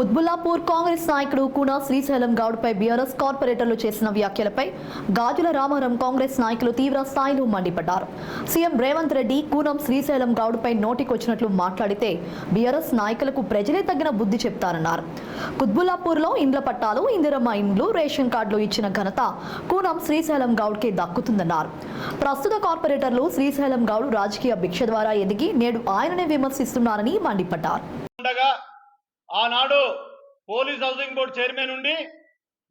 కుత్బుల్లాపూర్ కాంగ్రెస్ నాయకుడు కూనా శ్రీశైలం గౌడ్పై బీఆర్ఎస్ కార్పొరేటర్లు చేసిన వ్యాఖ్యలపై గాజుల రామారం కాంగ్రెస్ నాయకులు తీవ్ర స్థాయిలో మండిపడ్డారు. సీఎం రేవంత్ రెడ్డి కూనం శ్రీశైలం గౌడ్పై నోటికొచ్చినట్లు మాట్లాడితే బీఆర్ఎస్ నాయకులకు ప్రజలే తగిన బుద్ధి చెప్తారన్నారు కుత్బుల్లాపూర్లో ఇండ్ల పట్టాలు ఇందిరమ్మ ఇండ్లు రేషన్ కార్డులు ఇచ్చిన ఘనత కూనం శ్రీశైలం గౌడ్కే దక్కుతుందన్నారు. ప్రస్తుత కార్పొరేటర్లు శ్రీశైలం గౌడ్ రాజకీయ భిక్ష ద్వారా ఎదిగి నేడు ఆయననే విమర్శిస్తున్నారని మండిపడ్డారు. ఆనాడు పోలీస్ హౌసింగ్ బోర్డు చైర్మన్ ఉండి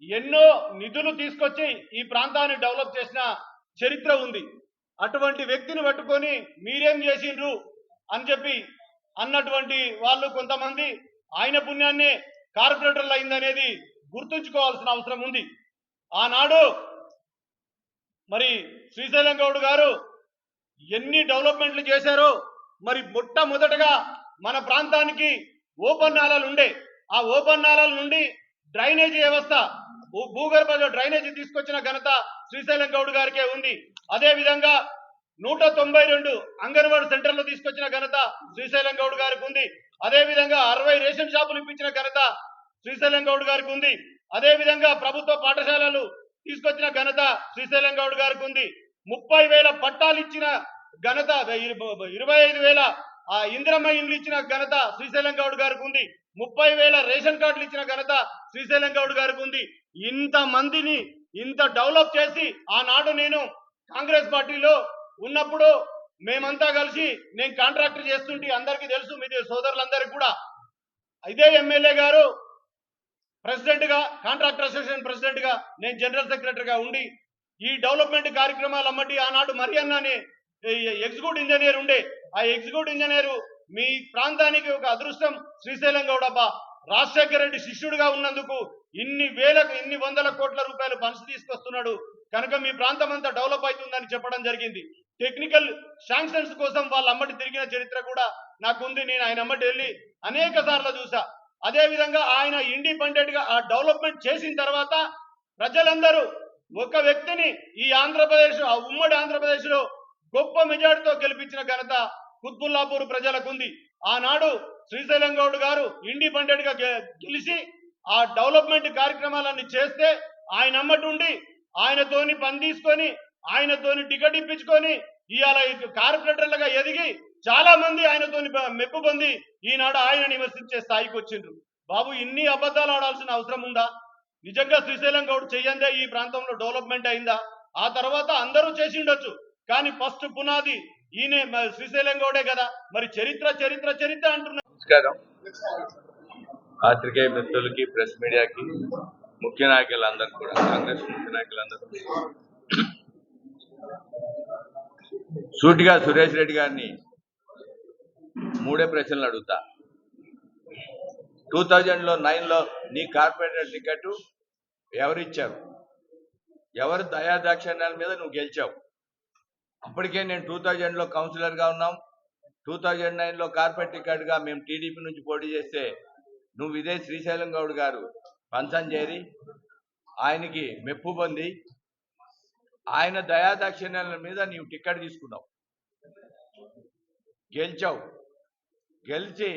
ఎన్నో నిధులు తీసుకొచ్చి ఈ ప్రాంతాన్ని డెవలప్ చేసిన చరిత్ర ఉంది. అటువంటి వ్యక్తిని పట్టుకొని మీరేం చేసిండ్రు అని చెప్పి అన్నటువంటి వాళ్ళు కొంతమంది ఆయన పుణ్యాన్నే కార్పొరేటర్లు అయిందనేది గుర్తుంచుకోవాల్సిన అవసరం ఉంది. ఆనాడు మరి శ్రీశైలం గౌడ్ గారు ఎన్ని డెవలప్మెంట్లు చేశారో మరి మొట్టమొదటగా మన ప్రాంతానికి ఓపెన్ నాలాలు ఉండే. ఆ ఓపెన్ నాలాల నుండి డ్రైనేజీ వ్యవస్థ భూగర్భలో భూగర్భ డ్రైనేజీ తీసుకొచ్చిన ఘనత శ్రీశైలం గౌడ్ గారికే ఉంది. అదే విధంగా నూట తొంభై రెండు అంగన్వాడీ సెంటర్లు తీసుకొచ్చిన ఘనత శ్రీశైలం గౌడ్ గారికి ఉంది. అదే విధంగా అరవై రేషన్ షాపులు ఇప్పించిన ఘనత శ్రీశైలం గౌడ్ గారికి ఉంది. అదే విధంగా ప్రభుత్వ పాఠశాలలు తీసుకొచ్చిన ఘనత శ్రీశైలం గౌడ్ గారికి ఉంది. ముప్పై వేల పట్టాలు ఇచ్చిన ఘనత ఇరవై ఐదు వేల ఆ ఇందిరమ్మ ఇండ్లు ఇచ్చిన ఘనత శ్రీశైలం గౌడ్ గారికి ఉంది ముప్పై వేల రేషన్ కార్డులు ఇచ్చిన ఘనత శ్రీశైలం గౌడ్ గారికి ఉంది ఇంత మందిని ఇంత డెవలప్ చేసి ఆనాడు నేను కాంగ్రెస్ పార్టీలో ఉన్నప్పుడు మేమంతా కలిసి నేను కాంట్రాక్టర్ చేస్తుంటే అందరికీ తెలుసు మీ సోదరులందరికీ కూడా. ఇదే ఎమ్మెల్యే గారు ప్రెసిడెంట్గా కాంట్రాక్టర్ అసోసియేషన్ ప్రెసిడెంట్గా నేను జనరల్ సెక్రటరీగా ఉండి ఈ డెవలప్మెంట్ కార్యక్రమాలు అమ్మటి ఆనాడు మరియన్న అన్నానే ఎగ్జిక్యూటివ్ ఇంజనీర్ ఉండే. ఆ ఎగ్జిక్యూటివ్ ఇంజనీర్ మీ ప్రాంతానికి ఒక అదృష్టం. శ్రీశైలం గౌడబ్బ రాజశేఖర రెడ్డి శిష్యుడిగా ఉన్నందుకు ఇన్ని వేలకు ఇన్ని వందల కోట్ల రూపాయలు ఫండ్స్ తీసుకొస్తున్నాడు. కనుక మీ ప్రాంతం అంతా డెవలప్ అవుతుందని చెప్పడం జరిగింది. టెక్నికల్ శాంక్షన్స్ కోసం వాళ్ళ అమ్మటి తిరిగిన చరిత్ర కూడా నాకుంది. నేను ఆయన అమ్మటి వెళ్ళి అనేక సార్లు చూసా. అదే విధంగా ఆయన ఇండిపెండెంట్గా ఆ డెవలప్మెంట్ చేసిన తర్వాత ప్రజలందరూ ఒక వ్యక్తిని ఈ ఆంధ్రప్రదేశ్ ఆ ఉమ్మడి ఆంధ్రప్రదేశ్లో గొప్ప మెజార్టీతో గెలిపించిన ఘనత కుత్బుల్లాపూర్ ప్రజలకు ఉంది ఆనాడు శ్రీశైలం గౌడ్ గారు ఇండిపెండెంట్గా గెలిచి ఆ డెవలప్మెంట్ కార్యక్రమాలన్నీ చేస్తే ఆయన అమ్మటుండి ఆయనతోని పని తీసుకొని ఆయనతోని టికెట్ ఇప్పించుకొని ఇవాళ కార్పొరేటర్లుగా ఎదిగి చాలా మంది ఆయనతోని మెప్పు పొంది ఈనాడు ఆయన నివసించే స్థాయికి వచ్చిండ్రు. బాబు ఇన్ని అబద్ధాలు ఆడాల్సిన అవసరం ఉందా? నిజంగా శ్రీశైలం గౌడ్ చెయ్యందే ఈ ప్రాంతంలో డెవలప్మెంట్ అయిందా? ఆ తర్వాత అందరూ చేసిండొచ్చు. కానీ ఫస్ట్ పునాది ఈయన శ్రీశైలం గౌడే కదా. మరి చరిత్ర చరిత్ర చరిత్ర అంటున్నారు. నమస్కారం. పాత్రికేయ మిత్రులకి ప్రెస్ మీడియాకి ముఖ్య నాయకులందరూ కూడా కాంగ్రెస్ ముఖ్య నాయకులందరూ సూటిగా సురేష్ రెడ్డి గారిని మూడే ప్రశ్నలు అడుగుతా. టూ థౌజండ్లో నైన్లో నీ కార్పొరేటర్ టికెట్ ఎవరిచ్చారు ఎవరు దయాదాక్షిణ్యాల మీద నువ్వు గెలిచావు? అప్పటికే నేను టూ థౌజండ్లో కౌన్సిలర్గా ఉన్నాం. టూ థౌజండ్ నైన్లో కార్పొరేట్ టికెట్గా మేము టీడీపీ నుంచి పోటీ చేస్తే నువ్వు ఇదే శ్రీశైలం గౌడ్ గారు పంచం చేరి ఆయనకి మెప్పు పొంది ఆయన దయాదాక్షిణ్యాల మీద నీవు టికెట్ తీసుకున్నావు. గెలిచావు. గెలిచి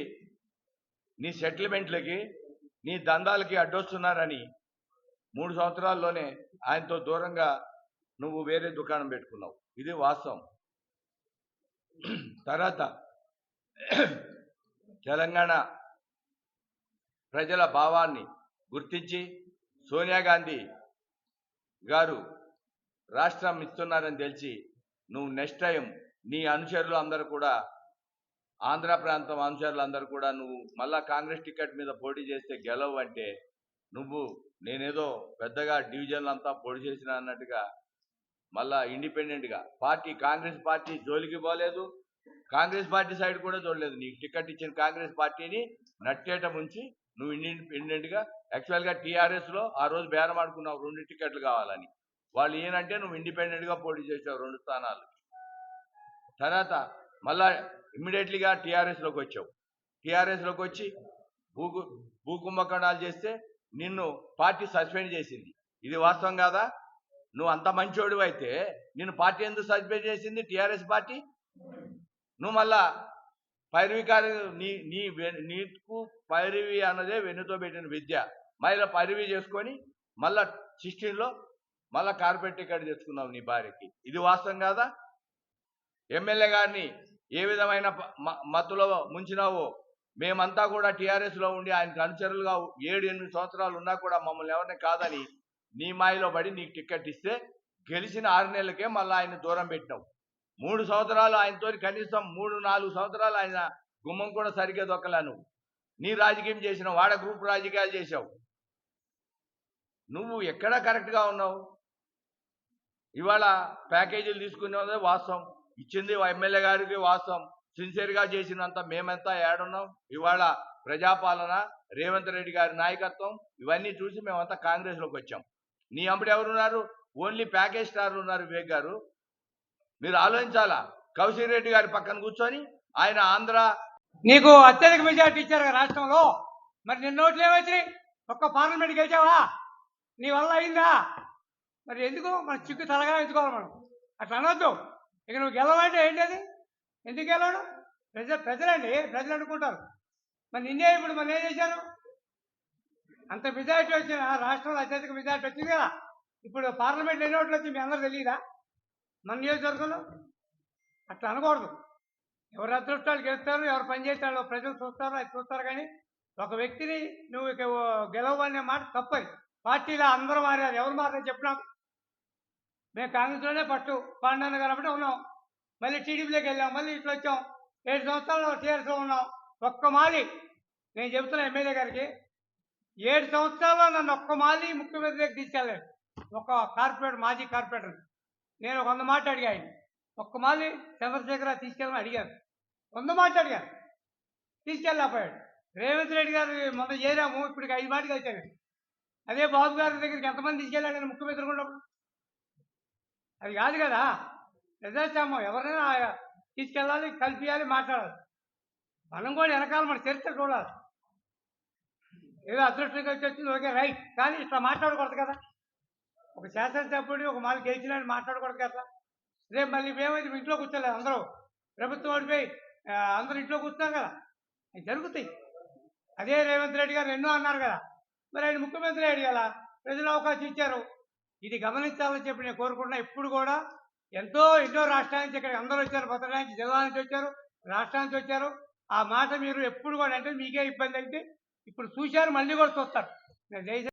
నీ సెటిల్మెంట్లకి నీ దందాలకి అడ్డొస్తున్నారని మూడు సంవత్సరాల్లోనే ఆయనతో దూరంగా నువ్వు వేరే దుకాణం పెట్టుకున్నావు. ఇది వాస్తవం. తర్వాత తెలంగాణ ప్రజల భావాన్ని గుర్తించి సోనియా గాంధీ గారు రాష్ట్రం ఇస్తున్నారని తెలిసి నువ్వు నెక్స్ట్ టైం నీ అనుచరులు అందరూ కూడా ఆంధ్ర ప్రాంతం అనుచరులు అందరూ కూడా నువ్వు మళ్ళా కాంగ్రెస్ టికెట్ మీద పోటీ చేస్తే గెలవు అంటే నువ్వు నేనేదో పెద్దగా డివిజన్లు అంతా పోటీ చేసిన అన్నట్టుగా మళ్ళా ఇండిపెండెంట్గా. పార్టీ కాంగ్రెస్ పార్టీ జోలికి పోలేదు. కాంగ్రెస్ పార్టీ సైడ్ కూడా చూడలేదు. నీకు టికెట్ ఇచ్చిన కాంగ్రెస్ పార్టీని నట్టేట ముంచి నువ్వు ఇండిపెండెంట్గా. యాక్చువల్గా టీఆర్ఎస్లో ఆ రోజు బేరం ఆడుకున్నావు. రెండు టికెట్లు కావాలని. వాళ్ళు ఏంటంటే నువ్వు ఇండిపెండెంట్గా పోటీ చేసావు రెండు స్థానాలు. తర్వాత మళ్ళా ఇమ్మీడియట్లీగా టీఆర్ఎస్లోకి వచ్చావు. టీఆర్ఎస్లోకి వచ్చి భూ భూకుంభకోణాలు చేస్తే నిన్ను పార్టీ సస్పెండ్ చేసింది. ఇది వాస్తవం కాదా? నువ్వు అంత మంచోడు అయితే నేను పార్టీ ఎందుకు సస్పెండ్ చేసింది? TRS party? నువ్వు మళ్ళా పైరవికారి నీ నీ నీకు పైరవి అన్నదే వెన్నుతో పెట్టిన విద్య. మళ్ళీ పైరవి చేసుకొని మళ్ళా సిక్స్టీన్లో మళ్ళా కార్పెట్ టికెట్ తెచ్చుకున్నావు నీ భార్యకి. ఇది వాస్తవం కాదా? ఎమ్మెల్యే గారిని ఏ విధమైన మ- మత్తులో ముంచినావో? మేమంతా కూడా టీఆర్ఎస్లో ఉండి ఆయనకు అనుచరులుగా ఏడు ఎనిమిది సంవత్సరాలు ఉన్నా కూడా మమ్మల్ని ఎవరిని కాదని నీ మాయలో పడి నీకు టికెట్ ఇస్తే గెలిచిన ఆరు నెలలకే మళ్ళీ ఆయన దూరం పెట్టినావు. మూడు సంవత్సరాలు ఆయనతో కనీసం మూడు నాలుగు సంవత్సరాలు ఆయన గుమ్మం కూడా సరిగ్గా దొక్కలా నువ్వు. నీ రాజకీయం చేసినావు వాడ గ్రూప్ రాజకీయాలు చేసావు నువ్వు ఎక్కడ కరెక్ట్గా ఉన్నావు? ఇవాళ ప్యాకేజీలు తీసుకునే వాస్తవం. ఇచ్చింది ఎమ్మెల్యే గారికి వాస్తవం. సిన్సియర్గా చేసినంత మేమంతా ఏడున్నాం. ఇవాళ ప్రజాపాలన రేవంత్ రెడ్డి గారి నాయకత్వం ఇవన్నీ చూసి మేమంతా కాంగ్రెస్లోకి వచ్చాం. నీ అంబడి ఎవరున్నారు? ఓన్లీ ప్యాకేజ్ స్టార్లు ఉన్నారు వివేక్ గారు. మీరు ఆలోచించాలా? కౌశిక్ రెడ్డి గారి పక్కన కూర్చొని ఆయన ఆంధ్ర నీకు అత్యధిక మెజార్టీ ఇచ్చారు కదా రాష్ట్రంలో. మరి నిన్న ఓట్లు ఏమొచ్చినాయి ఒక్క పార్లమెంట్ గెలిచావా? నీ వల్ల అయిందా? మరి ఎందుకు? మన చిక్కు తలగా ఎంచుకోవాలి మనం. అట్లా అనొద్దు. ఇక నువ్వు గెలవంటే ఏంటి అది ఎందుకు గెలవడం? ప్రజలు ప్రజలండి ప్రజలు అనుకుంటారు. మరి నిన్నే ఇప్పుడు మరి ఏం చేశారు? అంత మెజారిటీ వచ్చిన రాష్ట్రంలో అత్యధిక మెజారిటీ వచ్చింది కదా. ఇప్పుడు పార్లమెంట్ ఎన్ని ఓట్లు వచ్చి మీ అందరూ తెలియదా మన నియోజకవర్గంలో? అట్లా అనకూడదు. ఎవరు అదృష్టాలు గెలుస్తారు ఎవరు పనిచేస్తారో ప్రజలు చూస్తారో అది చూస్తారు కానీ ఒక వ్యక్తిని నువ్వు ఇక గెలవనే మాట తప్పది. పార్టీలో అందరూ మారారు. ఎవరు మారని చెప్పినా మేము కాంగ్రెస్లోనే పట్టు పాండాను కాబట్టి ఉన్నాం. మళ్ళీ టీడీపీలోకి వెళ్ళాం. మళ్ళీ ఇట్లా వచ్చాం. ఏడు సంవత్సరాలు టీఆర్ఎస్లో ఉన్నాం. ఒక్క మాలి. నేను చెబుతున్నా ఎమ్మెల్యే గారికి. ఏడు సంవత్సరాల్లో నన్ను ఒక్క మాలి ముఖ్యమంత్రికి తీసుకెళ్ళాడు. ఒక కార్పొరేటర్ మాజీ కార్పొరేటర్. నేను ఒక వంద మాట అడిగా ఆయన ఒక్క మాలి చంద్రశేఖర తీసుకెళ్ళమని అడిగాను. వంద మాట అడిగాను. తీసుకెళ్ళకపోయాడు రేవంత్ రెడ్డి గారు మొన్న చేరాము ఇప్పటికి ఐదు మాటకి వచ్చాను అదే బాబు గారి దగ్గరికి ఎంతమంది తీసుకెళ్ళాడు నేను ముఖ్యమంత్రి ఉండవు అది కాదు కదా. ప్రజాస్వామ్యం ఎవరైనా తీసుకెళ్ళాలి కలిపియాలి మాట్లాడాలి. మనం కూడా వెనకాల మన చరిత్ర చూడాలి. ఏదో అదృష్టంగా వచ్చి వచ్చింది ఓకే రైట్. కానీ ఇట్లా మాట్లాడకూడదు కదా. ఒక శాసనసభ్యుడు ఒక మాలు గెలిచినని మాట్లాడకూడదు కదా. రేపు మళ్ళీ మేమైతే మీ ఇంట్లో కూర్చోలేదు అందరూ. ప్రభుత్వం ఓడిపోయి అందరూ ఇంట్లో కూర్చున్నాం కదా. అవి జరుగుతాయి. అదే రేవంత్ రెడ్డి గారు ఎన్నో అన్నారు కదా. మరి ఆయన ముఖ్యమంత్రి అడిగాల ప్రజలు అవకాశం ఇచ్చారు. ఇది గమనించాలని చెప్పి నేను కోరుకుంటున్నా. ఇప్పుడు కూడా ఎంతో ఎన్నో రాష్ట్రాల నుంచి ఇక్కడ అందరూ వచ్చారు. భద్ర జిల్లా నుంచి వచ్చారు. రాష్ట్రానికి వచ్చారు. ఆ మాట మీరు ఎప్పుడు కూడా అంటే మీకే ఇబ్బంది అయితే ఇప్పుడు చూశారు మళ్ళీ కూడా చూస్తారు.